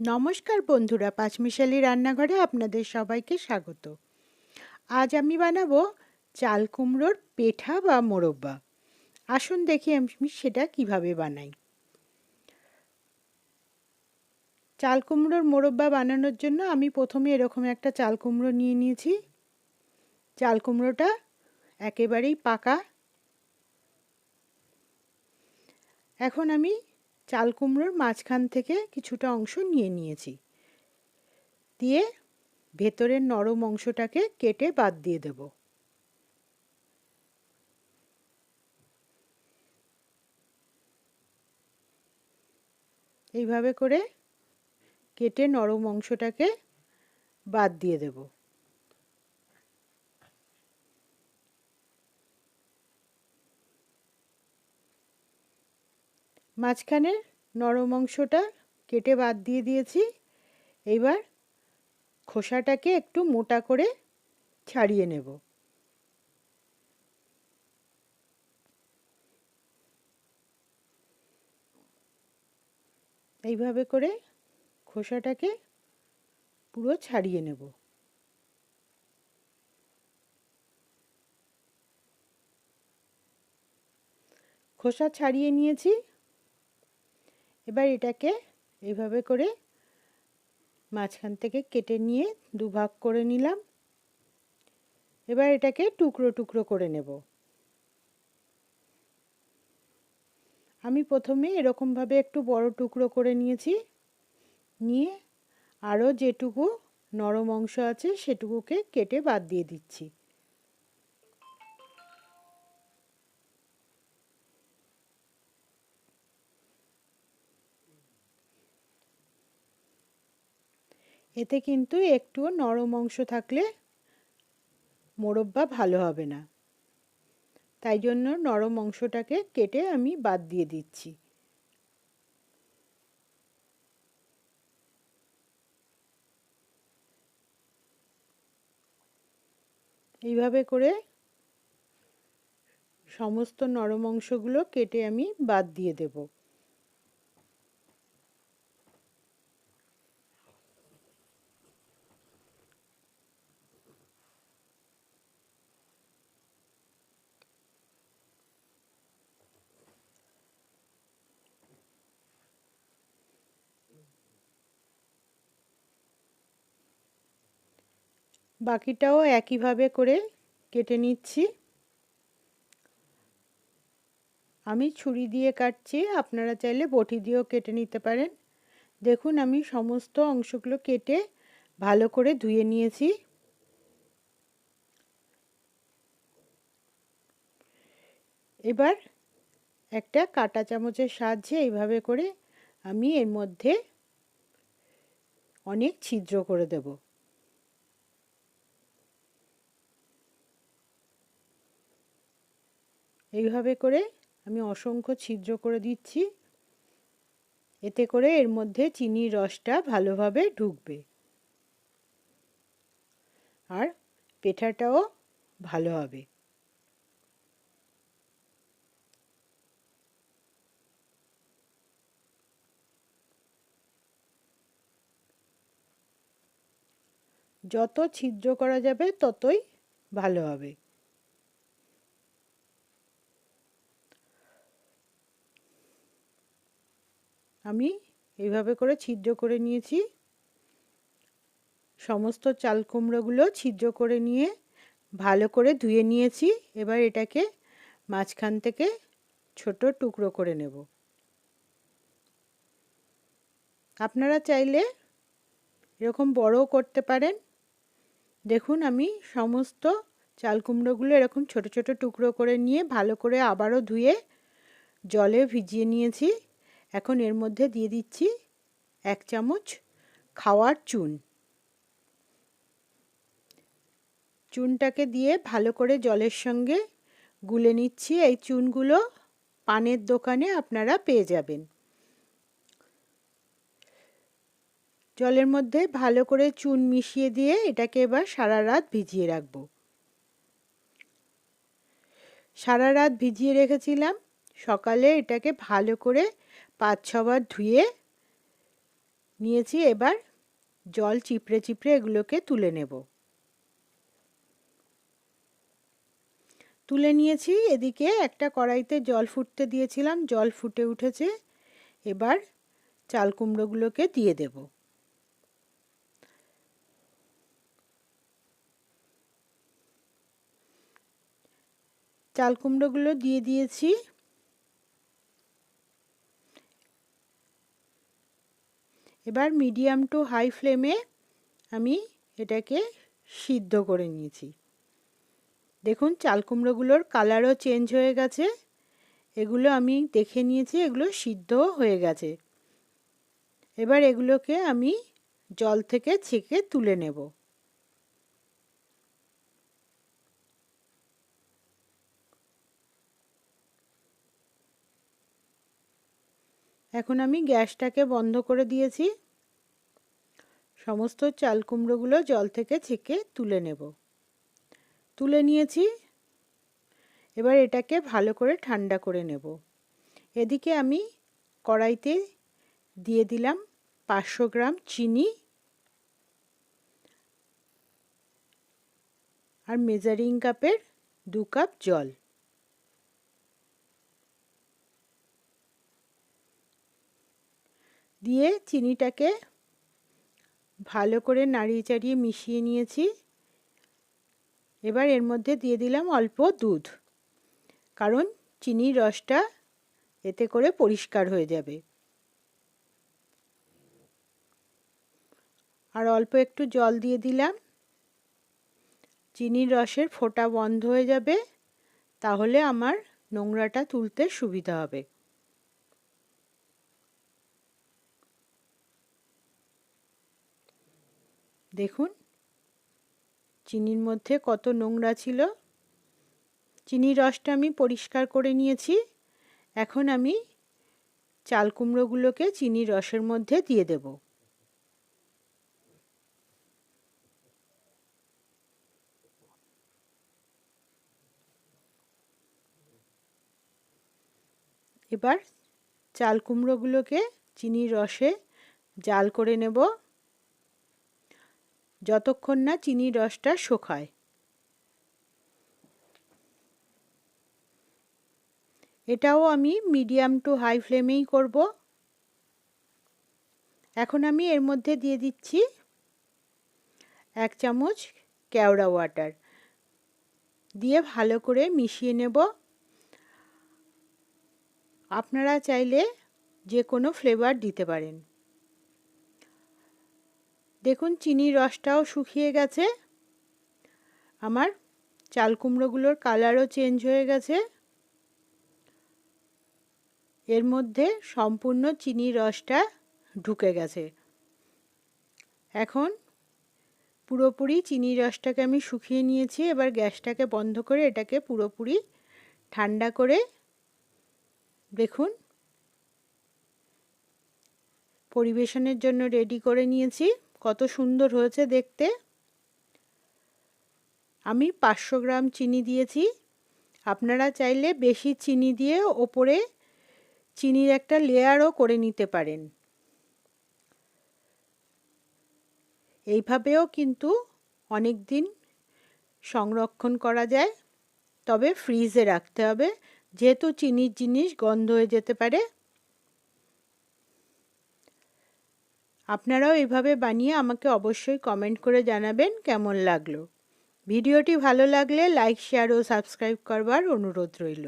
নমস্কার বন্ধুরা, পাঁচমিশালি রান্নাঘরে আপনাদের সবাইকে স্বাগত। আজ আমি বানাবো চাল কুমড়োর পেঠা বা মোরব্বা। আসুন দেখি আমি সেটা কীভাবে বানাই। চাল কুমড়োর মোরব্বা বানানোর জন্য আমি প্রথমে এরকম একটা চাল কুমড়ো নিয়ে নিয়েছি। চাল কুমড়োটা একেবারেই পাকা। এখন আমি চাল কুমড়োর মাঝখান থেকে কিছুটা অংশ নিয়ে নিয়েছি। দিয়ে ভেতরের নরম অংশটাকে কেটে বাদ দিয়ে দেব। এইভাবে করে কেটে নরম অংশটাকে বাদ দিয়ে দেব। মাঝখানে নরম অংশটা কেটে বাদ দিয়ে দিয়েছি। এইবার খোসাটাকে একটু মোটা করে ছাড়িয়ে নেব। এইভাবে করে খোসাটাকে পুরো ছাড়িয়ে নেব। খোসা ছাড়িয়ে নিয়েছি। এবার এটাকে এইভাবে করে মাঝখান থেকে কেটে নিয়ে দুভাগ করে নিলাম। এবার এটাকে টুকরো টুকরো করে নেব। আমি প্রথমে এরকমভাবে একটু বড় টুকরো করে নিয়েছি। নিয়ে আরও যেটুকু নরম অংশ আছে সেটুকুকে কেটে বাদ দিয়ে দিচ্ছি। এতে কিন্তু একটুও নরম অংশ থাকলে মোরব্বা ভালো হবে না। তাই জন্য নরম অংশটাকে কেটে আমি বাদ দিয়ে দিচ্ছি। এইভাবে করে সমস্ত নরম অংশগুলো কেটে আমি বাদ দিয়ে দেবো। বাকিটাও একইভাবে করে কেটে নিচ্ছি। আমি ছুরি দিয়ে কাটছি, আপনারা চাইলে বটি দিয়েও কেটে নিতে পারেন। দেখুন, আমি সমস্ত অংশগুলো কেটে ভালো করে ধুয়ে নিয়েছি। এবার একটা কাটা চামচের সাহায্যে এইভাবে করে আমি এর মধ্যে অনেক ছিদ্র করে দেবো। এইভাবে করে আমি অসংখ্য ছিদ্র করে দিচ্ছি। এতে করে এর মধ্যে চিনির রসটা ভালোভাবে ঢুকবে। আর পেঠাটাও ভালো হবে। যত ছিদ্র করা যাবে ততই ভালো হবে। আমি এইভাবে করে ছিদ্র করে নিয়েছি। সমস্ত চাল কুমড়োগুলো ছিদ্র করে নিয়ে ভালো করে ধুয়ে নিয়েছি। এবার এটাকে মাঝখান থেকে ছোট টুকরো করে নেব। আপনারা চাইলে এরকম বড়ও করতে পারেন। দেখুন, আমি সমস্ত চাল কুমড়োগুলো এরকম ছোট ছোট টুকরো করে নিয়ে ভালো করে আবারও ধুয়ে জলে ভিজিয়ে নিয়েছি। এখন এর মধ্যে দিয়ে দিচ্ছি এক চামচ খাওয়ার চুন। চুনটাকে দিয়ে ভালো করে জলের সঙ্গে গুলে নিচ্ছি। এই চুনগুলো পানের দোকানে আপনারা পেয়ে যাবেন। জলের মধ্যে ভালো করে চুন মিশিয়ে দিয়ে এটাকে এবার সারা রাত ভিজিয়ে রাখব। সারা রাত ভিজিয়ে রেখেছিলাম। সকালে এটাকে ভালো করে পাঁচ ছবার ধুয়ে নিয়েছি। এবার জল চিপড়ে চিপড়ে এগুলোকে তুলে নেব। তুলে নিয়েছি। এদিকে একটা কড়াইতে জল ফুটতে দিয়েছিলাম। জল ফুটে উঠেছে। এবার চাল কুমড়োগুলোকে দিয়ে দেব। চাল কুমড়োগুলো দিয়ে দিয়েছি। এবার মিডিয়াম টু হাই ফ্লেমে আমি এটাকে সিদ্ধ করে নিয়েছি। দেখুন, চাল কুমড়োগুলোর কালারও চেঞ্জ হয়ে গেছে। এগুলো আমি দেখে নিয়েছি, এগুলো সিদ্ধ হয়ে গেছে। এবার এগুলোকে আমি জল থেকে ছেঁকে তুলে নেব। এখন আমি গ্যাসটাকে বন্ধ করে দিয়েছি। সমস্ত চাল কুমড়োগুলো জল থেকে ছেঁকে তুলে নেব। তুলে নিয়েছি। এবার এটাকে ভালো করে ঠান্ডা করে নেব। এদিকে আমি কড়াইতে দিয়ে দিলাম পাঁচশো গ্রাম চিনি। আর মেজারিং কাপের দু কাপ জল। দিয়ে চিনিটাকে ভালো করে নাড়িয়ে চাড়িয়ে মিশিয়ে নিয়েছি। এবার এর মধ্যে দিয়ে দিলাম অল্প দুধ, কারণ চিনির রসটা এতে করে পরিষ্কার হয়ে যাবে। আর অল্প একটু জল দিয়ে দিলাম। চিনির রসের ফোঁটা বন্ধ হয়ে যাবে, তাহলে আমার নোংরাটা তুলতে সুবিধা হবে। দেখুন, চিনির মধ্যে কত নোংরা ছিল। চিনির রসটা আমি পরিষ্কার করে নিয়েছি। এখন আমি চাল কুমড়োগুলোকে চিনির রসের মধ্যে দিয়ে দেব। এবার চাল কুমড়োগুলোকে চিনির রসে জাল করে নেব। যতক্ষণ না চিনির রসটা শোকায় এটাও আমি মিডিয়াম টু হাই ফ্লেমেই করব। এখন আমি এর মধ্যে দিয়ে দিচ্ছি এক চামচ কেওড়া ওয়াটার। দিয়ে ভালো করে মিশিয়ে নেব। আপনারা চাইলে যে কোনো ফ্লেভার দিতে পারেন। দেখুন, চিনির রসটাও শুকিয়ে গেছে। আমার চাল কুমড়োগুলোর কালারও চেঞ্জ হয়ে গেছে। এর মধ্যে সম্পূর্ণ চিনির রসটা ঢুকে গেছে। এখন পুরোপুরি চিনির রসটাকে আমি শুকিয়ে নিয়েছি। এবার গ্যাসটাকে বন্ধ করে এটাকে পুরোপুরি ঠান্ডা করে দেখুন, পরিবেশনের জন্য রেডি করে নিয়েছি। কত সুন্দর হয়েছে দেখতে। আমি পাঁচশো গ্রাম চিনি দিয়েছি। আপনারা চাইলে বেশি চিনি দিয়ে ওপরে চিনির একটা লেয়ারও করে নিতে পারেন। এইভাবেও কিন্তু অনেক দিন সংরক্ষণ করা যায়। তবে ফ্রিজে রাখতে হবে। যেহেতু চিনির জিনিস গন্ধ হয়ে যেতে পারে আপনারাও এভাবে বানিয়ে আমাকে অবশ্যই কমেন্ট করে জানাবেন কেমন লাগল। ভিডিওটি ভালো লাগলে লাইক শেয়ার ও সাবস্ক্রাইব করবার অনুরোধ রইল।